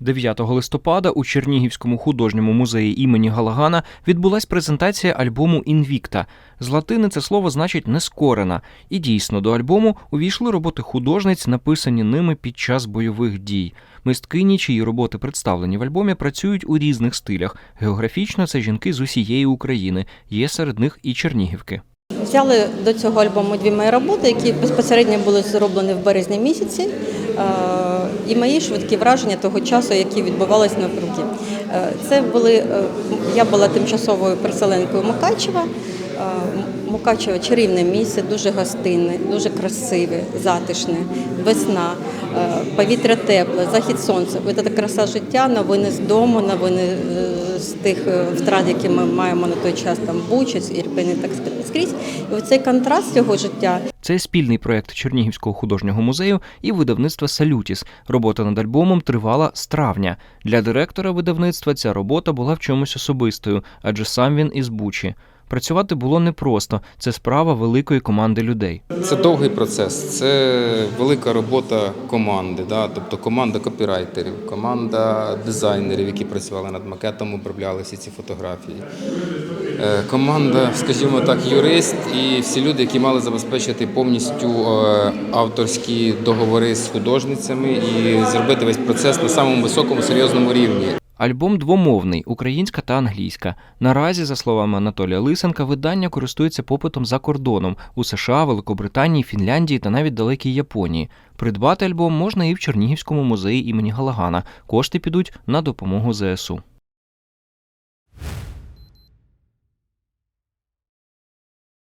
9 листопада у Чернігівському художньому музеї імені Галагана відбулась презентація альбому Інвікта. З латини це слово значить нескорена. І дійсно до альбому увійшли роботи художниць, написані ними під час бойових дій. Мисткині, чиї роботи представлені в альбомі, працюють у різних стилях. Географічно це жінки з усієї України. Є серед них і чернігівки. Взяли до цього альбому дві мої роботи, які безпосередньо були зроблені в березні місяці, е, і мої швидкі враження того часу, які відбувалися навкруги. Е, Це були е, я була тимчасовою переселенкою Мукачева. Мукачева Мукачево чарівне місце, дуже гостинне, дуже красиве, затишне, весна, е, повітря тепле, захід сонця. Ця краса життя, новини з дому, новини е, з тих е, втрат, які ми маємо на той час там Бучаць, Ірпені, так скрізь. І оцей контраст цього життя Це спільний проект Чернігівського художнього музею і видавництва Салютіс. Робота над альбомом тривала з травня. Для директора видавництва ця робота була в чомусь особистою, адже сам він із Бучі. Працювати було непросто. Це справа великої команди людей. Це довгий процес, це велика робота команди, да? тобто команда копірайтерів, команда дизайнерів, які працювали над макетом, обробляли всі ці фотографії. Е, Команда, скажімо так, юрист і всі люди, які мали забезпечити повністю е, авторські договори з художницями і зробити весь процес на самому високому серйозному рівні. Альбом двомовний, українська та англійська. Наразі, за словами Анатолія Лисенка, видання користується попитом за кордоном у США, Великобританії, Фінляндії та навіть далекій Японії. Придбати альбом можна і в Чернігівському музеї імені Галагана. Кошти підуть на допомогу ЗСУ.